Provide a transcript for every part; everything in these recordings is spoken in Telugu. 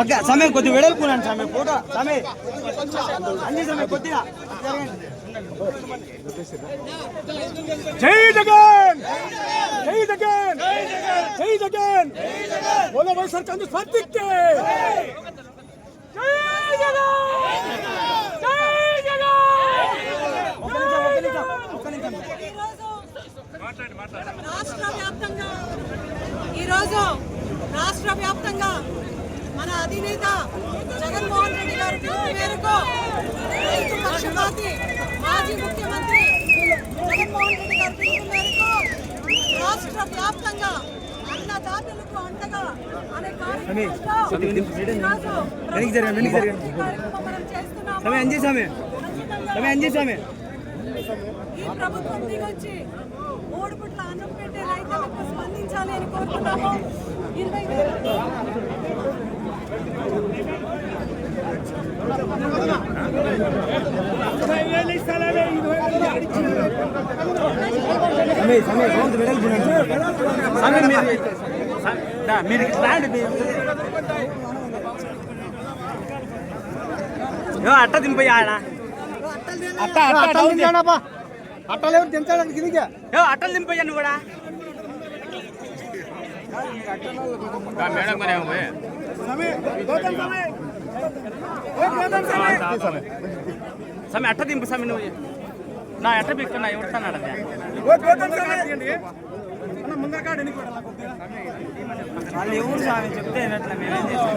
ఓకే సమయం కొద్ది వెడల్పున్నాను సమయం ఫోటో సమయం. అన్ని సమయం కొద్దిగా. జై జగన్! జై జగన్! జై జగన్! బోలో వైఎస్ఆర్ కాంగ్రెస్ పార్టీకి! జై జగన్! జై రాష్ట్ర వ్యాప్తంగా ఈరోజు రాష్ట్ర వ్యాప్తంగా మన అధినేత జగన్మోహన్ రెడ్డి గారి పిలుపు మేరకు రైతు పక్షపాతి మాజీ ముఖ్యమంత్రి జగన్మోహన్ రెడ్డి గారి పిలుపు మేరకు రాష్ట్ర వ్యాప్తంగా అన్నదాతలకు అండగా అనే కార్యక్రమంలో మనం చేస్తున్నాము. ఈ ప్రభుత్వం దిగొచ్చి మూడు పుట్ల అన్నం పెట్టే రైతులకు స్పందించాలి అని కోరుతున్నాము. ఇరవై వేల. సమయం సమయం కొంత వెడల్పున్నాను సమయం మీరు దా, మీరు రాండి మీరు ఏ, అట్ట దింపయ్యా ఆడ? అట్ట అట్ట అట్ట దించాడప్పా అట్టలు ఎవరు దించడానికి గిరిగా ఏ, అట్టలు దింపయ్యా నువ్వు కూడా. సమయం అట్ట దింపు సమయం నువ్వు. నా ఎట్ట బిక్కున్నా ఎవరుతున్నాడు వాళ్ళు ఎవరు స్వామి చెప్తే వినట్లే మేమేం చేస్తాం?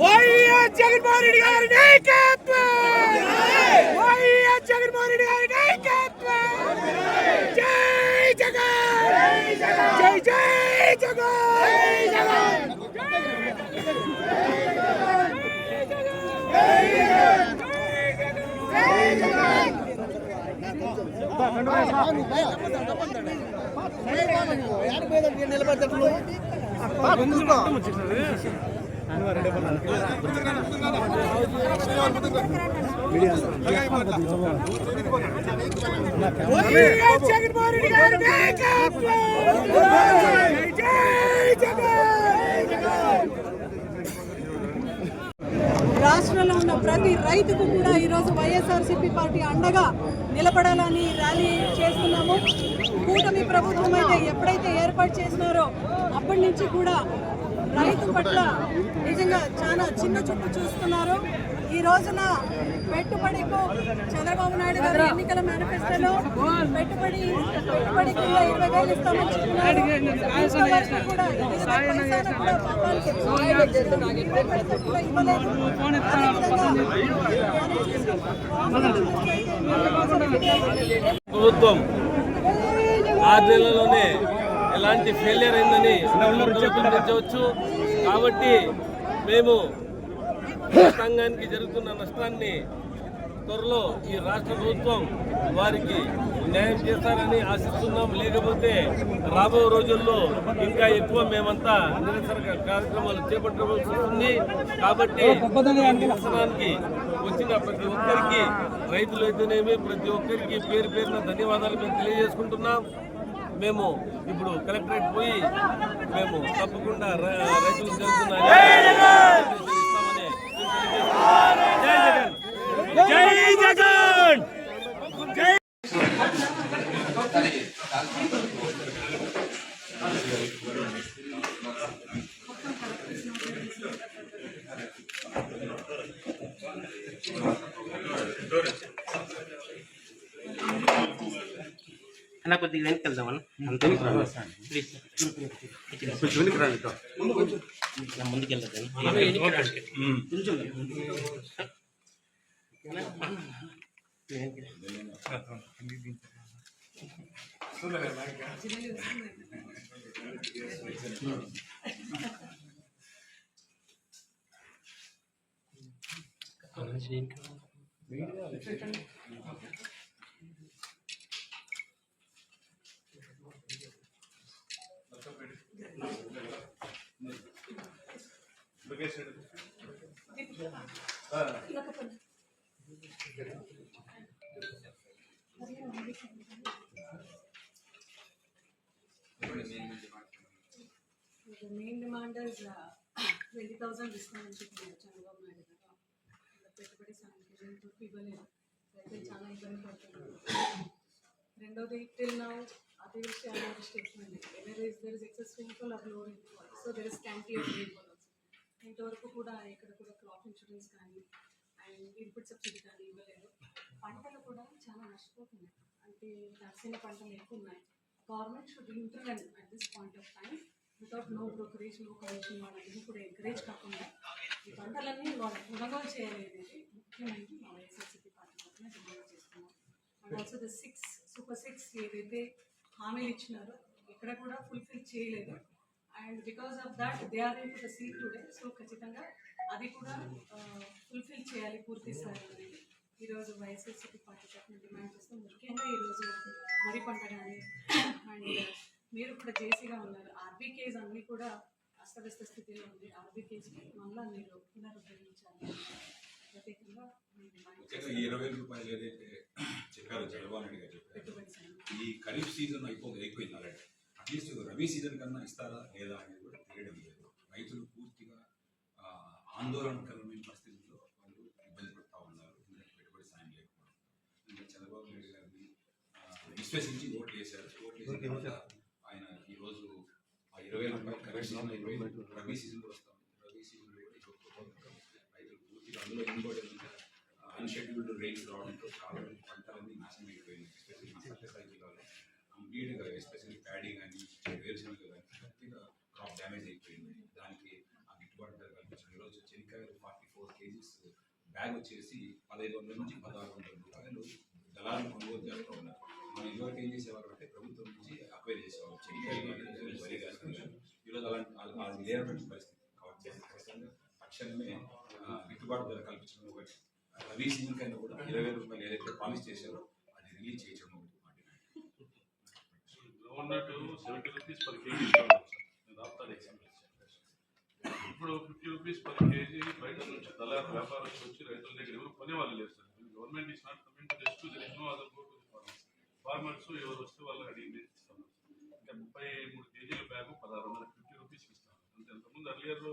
వైఎస్ జగన్మోహన్ రెడ్డి గారి నాయకత్వం! వైఎస్ జగన్మోహన్ రెడ్డి గారి నాయకత్వం! జై జగన్! జై జై జగన్! వైఎస్ జగన్మోహన్ రెడ్డి జై జగన్ రాష్ట్రంలో ఉన్న ప్రతి రైతుకు కూడా ఈరోజు వైఎస్ఆర్సీపీ పార్టీ అండగా నిలబడాలని ర్యాలీ చేస్తున్నాము. కూటమి ప్రభుత్వం అయితే ఎప్పుడైతే ఏర్పాటు చేసినారో అప్పటి నుంచి కూడా రైతు పట్ల నిజంగా చాలా చిన్న చూపు చూస్తున్నారు. ఈ రోజున పెట్టుబడికు చంద్రబాబు నాయుడు గారు ఎన్నికల మేనిఫెస్టోలో పెట్టుబడి పెట్టుబడి కింద ఇరవై వేలు ఇస్తామని చెప్పినారు. కూడా అదేవిధంగా ప్రభుత్వం ఆరు లాంటి ఫెయిలియర్ అయిందని గుర్తించవచ్చు కాబట్టి మేము సంఘానికి జరుగుతున్న నష్టాన్ని త్వరలో ఈ రాష్ట్ర ప్రభుత్వం వారికి న్యాయం చేస్తారని ఆశిస్తున్నాం. లేకపోతే రాబో రోజుల్లో ఇంకా ఎక్కువ మేమంతా నిరసన కార్యక్రమాలు చేపట్టవలసి వస్తుంది. కాబట్టి నిరసనానికి వచ్చిన ప్రతి ఒక్కరికి రైతులు అయితేనేమి ప్రతి ఒక్కరికి పేరు పేరున ధన్యవాదాలు మేము తెలియజేసుకుంటున్నాం. మేము ఇప్పుడు కలెక్టరేట్ పోయి మేము తప్పకుండా రైతులకు జరుగుతున్న ఇస్తామని జై జగన్ అన్న కొద్దిగా వెనక్కి ప్లీజ్. ఇలా ముందుకు వెళ్ళదు main demand is twenty thousand discount అని చెప్పినారు చంద్రబాబు నాయుడు గారు పెట్టుబడి సాయంత్రం ఇంటికి ఇవ్వలేదు రైతులు చాలా ఇబ్బంది పడుతున్నారు రెండోది టిల్ నౌ అతివృష్టి అనావృష్టి statement ever is there is excess rainfall ఆఫ్లో rainfall so there is scanty of rainfall ఇంతవరకు కూడా ఎక్కడ కూడా క్రాప్ ఇన్సూరెన్స్ కానీ అండ్ ఇన్పుట్ సబ్సిడీ కానీ ఇవ్వలేదు. పంటలు కూడా చాలా నష్టపోతున్నాయి. అంటే తడిసిన పంటలు ఎక్కువ ఉన్నాయి. Government should intervene at this point of time without no brokerage no commission వాళ్ళకి కూడా ఎంకరేజ్ కాకుండా ఈ పంటలన్నీ వాళ్ళు కొనుగోలు చేయలేదు ముఖ్యమంత్రి మా వైఎస్ఆర్సీపీ పార్టీ తరఫున డిమాండ్ చేస్తున్నాం. And also the six super six ఏదైతే హామీలు ఇచ్చినారో ఇక్కడ కూడా ఫుల్ఫిల్ చేయలేదు. And because of that they are in the seat today so ఖచ్చితంగా అది కూడా ఫుల్ఫిల్ చేయాలి పూర్తి స్థాయిలో. ఈరోజు వైఎస్ఆర్సీపీ పార్టీ తరఫున డిమాండ్ చేస్తాం ముఖ్యంగా ఈరోజు వరి పంట కానీ అండ్ మీరు కూడా జేసీగా ఉన్నారు. ఆర్బీకేస్ అన్నీ కూడా అస్తవ్యస్త స్థితిలో ఉంది. ఆర్బీకేస్ని మళ్ళీ మీరు పునరుద్ధరించాలి. ప్రత్యేకంగా ఇరవై రూపాయలు ఏదైతే చెప్పారో చంద్రబాబు నాయుడు గారు చెప్పారు ఈ ఖరీఫ్ సీజన్ అయిపో అయిపోయింది ఆల్రెడీ రబీ సీజన్ కన్నా ఇస్తారా లేదా అనేది కూడా తెలియడం లేదు. రైతులు పూర్తిగా ఆందోళనకరమైన పరిస్థితుల్లో వాళ్ళు ఇబ్బంది పడతా ఉన్నారు. ఎందుకంటే పెట్టుబడి సాయం లేకపోవడం. ఇంకా చంద్రబాబు నాయుడు గారిని విశ్వసించి ఓట్లు వేశారు. ఓట్లు వేసిన ఆయన ఈరోజు ఆ ఇరవై రూపాయలు సీజన్ అయిపోయింది రబీ సీజన్ కూడా వస్తాం రబీ సీజన్ రైతులు పూర్తిగా అందులో ఇంకోటి అన్షెడ్యూల్డ్ రైన్స్ రావడంతో చాలా పంటలన్నీ నాశనం అయిపోయింది ఎస్పెషల్లీ మా సత్యసాయి జిల్లాలో. కంప్లీట్గా ఎస్పెషల్లీ ప్యాడీ కానీ వేరుశనగ కానీ పూర్తిగా క్రాప్ డ్యామేజ్ అయిపోయింది. దానికి ఆ గిట్టుబాటు ధర కల్పించిన ఈరోజు చెనిక్కాయలు ఫార్టీ ఫోర్ కేజీస్ బ్యాగ్ వచ్చేసి పదహైదు వందల నుంచి పదహారు వందల రూపాయలు దళాలు కొనుగోలు చేస్తూ ఉన్నారు. మనం ఇదివరకు ఏం చేసేవారు అంటే ప్రభుత్వం నుంచి అక్వైర్ చేసేవారు. చెనిక్కాయలు వరి కానీ ఈరోజు అలాంటి అది- లేనటువంటి పరిస్థితి కాబట్టి ఖచ్చితంగా తక్షణమే గిట్టుబాటు ధర కల్పించడం ఒకటి. రవి సింగ్ కన్నా కూడా ఇరవై రూపాయలు ఏదైతే పాలిష్ చేశారో అది రిలీజ్ చేయడం ఒకటి. Groundnut seventy rupees per kg నేను రాస్తాను ఎగ్జాంపుల్ ఇప్పుడు ఫిఫ్టీ రూపీస్ పర్ కేజీ బయట నుంచి దళారు వ్యాపారస్తులు వచ్చి రైతుల దగ్గర ఎవరు కొనేవాళ్ళు లేరు sir. Government is not coming to just there is no other go to farmers farmers ఎవరు వస్తే వాళ్ళు అడిగింది ఇస్తాను ఇంకా ముప్పై మూడు కేజీల బ్యాగ్ పదహారు వందల ఫిఫ్టీ రూపీస్ ఇస్తాను అంటే అంతకుముందు అర్లియర్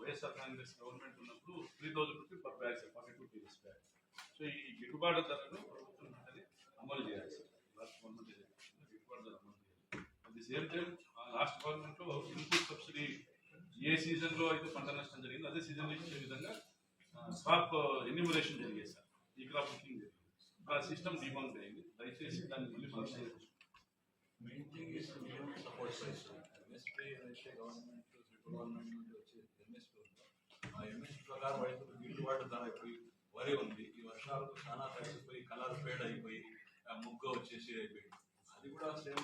వైఎస్ఆర్ కాంగ్రెస్ గవర్నమెంట్ ఉన్నప్పుడు three thousand rupees per bag sir forty two kgs bag so ఈ గిట్టుబాటు ధరను ప్రభుత్వం అమలు చేయాలి సార్. లాస్ట్ గవర్నమెంట్ గిట్టుబాటు ధర అమలు చేయాలి at the same time last గవర్నమెంట్లో ఇన్పుట్ సబ్సిడీ ఏ సీజన్లో అయితే పంట నష్టం జరిగింది అదే సీజన్లో ఇచ్చే విధంగా క్రాప్ ఎన్యూమరేషన్ జరిగేది సార్. ఈ క్రాప్ బుకింగ్ జరిగింది ఆ సిస్టమ్ డిమాండ్ అయింది. దయచేసి దాన్ని మళ్ళీ పరిశీలించాలి main thing is support price MSP అయితే గవర్నమెంట్ సెంట్రల్ గవర్నమెంట్ నుండి వచ్చే ఎంఎస్పీ ఉంది ఆ ఎంఎస్పీ ప్రకారం రైతులకు గిట్టుబాటు ధర అయిపోయి వరి ఉంది. ఈ వర్షాలకు చాలా తగ్గిపోయి కలర్ ఫేడ్ అయిపోయి ఆ వచ్చేసి అయిపోయింది. అది కూడా same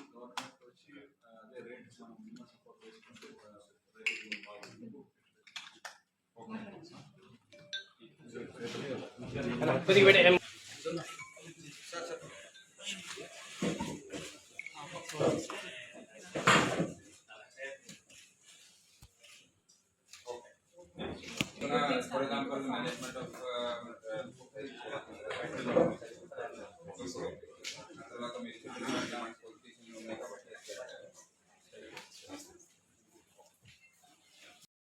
Pretty good. For example, management of